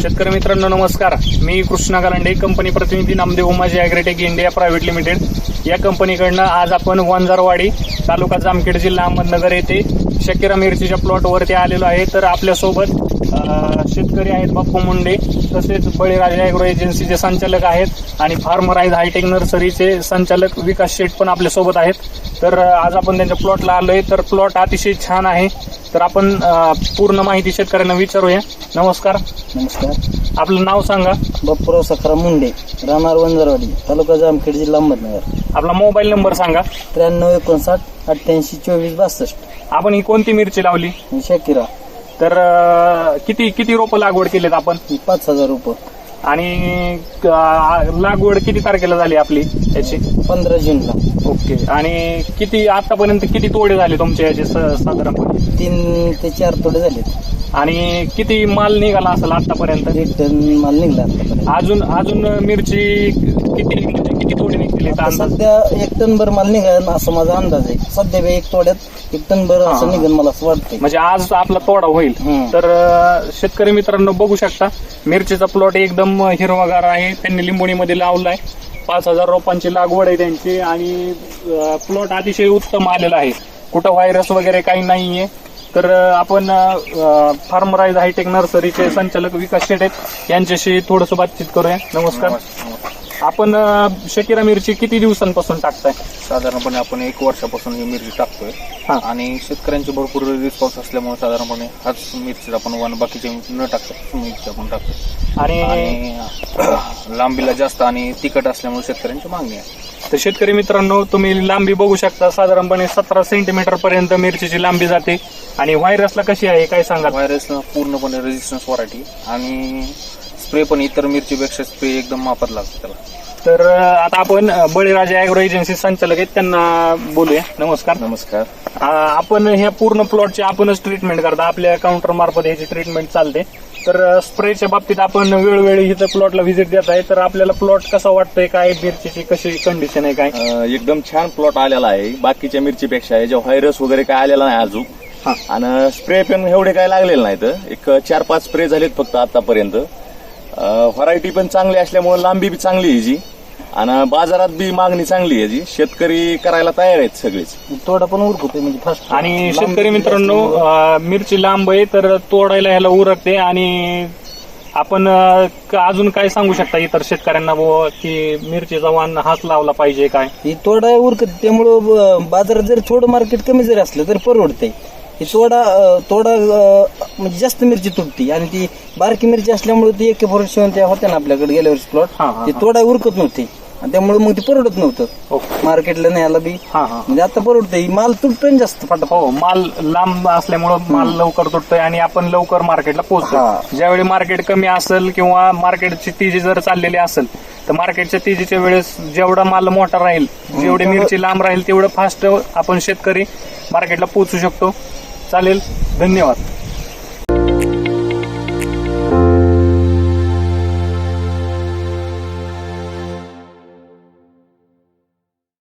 शेतकरी मित्रांनो नमस्कार. मी कृष्णा गालांडे कंपनी प्रतिनिधी Namdev Umaji Agritech India private limited. या कंपनीकडनं आज आपण वंजारवाडी तालुका जामखेड जिल्हा अहमदनगर येथे शकिरा मिरचीच्या प्लॉटवरती आलेलो आहे. तर आपल्यासोबत शेतकरी आहेत बाप्पू मुंडे तसेच बळीराजा ॲग्रो एजन्सीचे संचालक आहेत आणि फार्मराईज हायटेक नर्सरीचे संचालक विकास शेठ पण आपल्यासोबत आहेत. तर आज आपण त्यांच्या प्लॉटला आलोय. तर प्लॉट अतिशय छान आहे. तर आपण पूर्ण माहिती शेतकऱ्यांना विचारूया. नमस्कार. नमस्कार आपलं नाव सांगा. बापूराव सखरा मुंडे राहणार वंजारवाडी तालुका जामखेड जिल्हा अहमदनगर. आपला मोबाईल नंबर सांगा. त्र्याण्णव एकोणसाठ अठ्ठ्याऐंशी चोवीस बासष्ट. आपण ही कोणती मिरची लावली? शाकिरा. तर अं, किती किती रोपं लागवड केलीत आपण? पाच हजार रुपये आणि अं, लागवड किती तारखेला झाली आपली याची? पंधरा जूनला. ओके. आणि किती आतापर्यंत किती तोडे झाले तुमच्या याचे स- साधारणपणे? तीन ते चार तोडे झाले आणि किती माल निघाला असेल आतापर्यंत? एक टन माल निघला आतापर्यंत. अजून अजून मिरची किती म्हणजे किती तोडे निघतील याचा आता अंदाज? सध्या एक टन भर माल निघेल असा माझा अंदाज आहे. सध्या बी एक तोड्यात एक टन भर असं. निघेल मला असं वाटतंय. म्हणजे आज आपला तोडा होईल. हम्म. तर अं, शेतकरी मित्रांनो बघू शकता मिरचीचा प्लॉट एकदम हिरवागार आहे. त्यांनी लिंबोणीमध्ये लावलाय. पाच हजार रोपांची लागवड आहे त्यांची आणि प्लॉट अतिशय उत्तम आलेला आहे. कुठं व्हायरस वगैरे काही नाहीये. तर आपण फार्मराईज हायटेक नर्सरीचे संचालक विकास शेट आहेत यांच्याशी थोडंसं बातचीत करूया. नमस्कार. आपण शकिरा मिरची किती दिवसांपासून टाकताय? साधारणपणे आपण एक वर्षापासून ही मिरची टाकतोय. हा. आणि शेतकऱ्यांचे भरपूर रिस्पॉन्स असल्यामुळे साधारणपणे हाच मिरची आपण वन बाकीचे न टाकता मिरची आपण टाकतो आणि आणि लांबीला जास्त आणि तिखट असल्यामुळे शेतकऱ्यांची मागणी आहे. तर शेतकरी मित्रांनो तुम्ही लांबी बघू शकता. साधारणपणे सतरा सेंटीमीटर पर्यंत मिरचीची लांबी जाते. आणि व्हायरसला कशी आहे काय सांगा व्हायरस पूर्णपणे रेजिस्टन्स व्हरायटी आणि स्प्रे पण इतर मिरचीपेक्षा स्प्रे एकदम माफत लागतो त्याला. तर आता आपण बळीराजा अॅग्रो एजन्सी संचालक आहेत. त्यांना बोलूया. नमस्कार. नमस्कार. आपण ह्या पूर्ण प्लॉटची आपणच ट्रीटमेंट करता. आपल्या काउंटर मार्फत ह्याची ट्रीटमेंट चालते. तर स्प्रेच्या बाबतीत आपण वेळोवेळी इथं प्लॉटला व्हिजिट देत आहे. तर आपल्याला प्लॉट कसा वाटतोय? काय मिरचीची? कशी कंडिशन आहे? काय? अं, एकदम छान प्लॉट आलेला आहे. बाकीच्या मिरचीपेक्षा याच्या व्हायरस वगैरे काय आलेला नाही अजून. हा. आणि स्प्रे पण एवढे काय लागलेले नाहीत. एक चार पाच स्प्रे झालेत फक्त आतापर्यंत. व्हरायटी पण चांगली असल्यामुळे लांबी बी चांगली आहे याची आणि बाजारात बी मागणी चांगली आहे याची शेतकरी करायला तयार आहेत सगळेच. तोडा पण उरकतोय म्हणजे फास्ट आणि शेतकरी मित्रांनो अं, मिरची लांब आहे तर तोडायला ह्याला उरकते. आणि आपण अं, क- अजून काय सांगू शकता इतर शेतकऱ्यांना बुवा की मिरचीचा वाण हाच लावला पाहिजे काय? ही तोडा उरकत त्यामुळं ब- बाजारात जरी थोडं मार्केट कमी जरी असलं तरी परवडतंय ही तोडा अं, तोडा अं, म्हणजे जास्त मिरची तुटती. आणि ती बारकी मिरची असल्यामुळे ती एक फोर सेवन त्या होत्या ना आपल्याकडे गेल्या वर्षी प्लॉट हा, हा, ती तोडा उरकत नव्हती. आणि त्यामुळे मग ती परवडत नव्हतं. ओके मार्केटला न्यायला बी. हा हा. म्हणजे आता परवडतंय. माल तुटतोय ना जास्त फटाफट. हो माल लांब असल्यामुळं माल लवकर तुटतोय आणि आपण लवकर मार्केटला हा. पोहोचतो ज्यावेळी मार्केट कमी असेल किंवा मार्केटची तेजी जर चाललेली असेल तर मार्केटच्या तेजीच्या वेळेस जेवढा माल मोठा राहील जेवढी मिरची लांब राहील तेवढं फास्ट आपण शेतकरी मार्केटला पोहोचू शकतो. चालेल. धन्यवाद.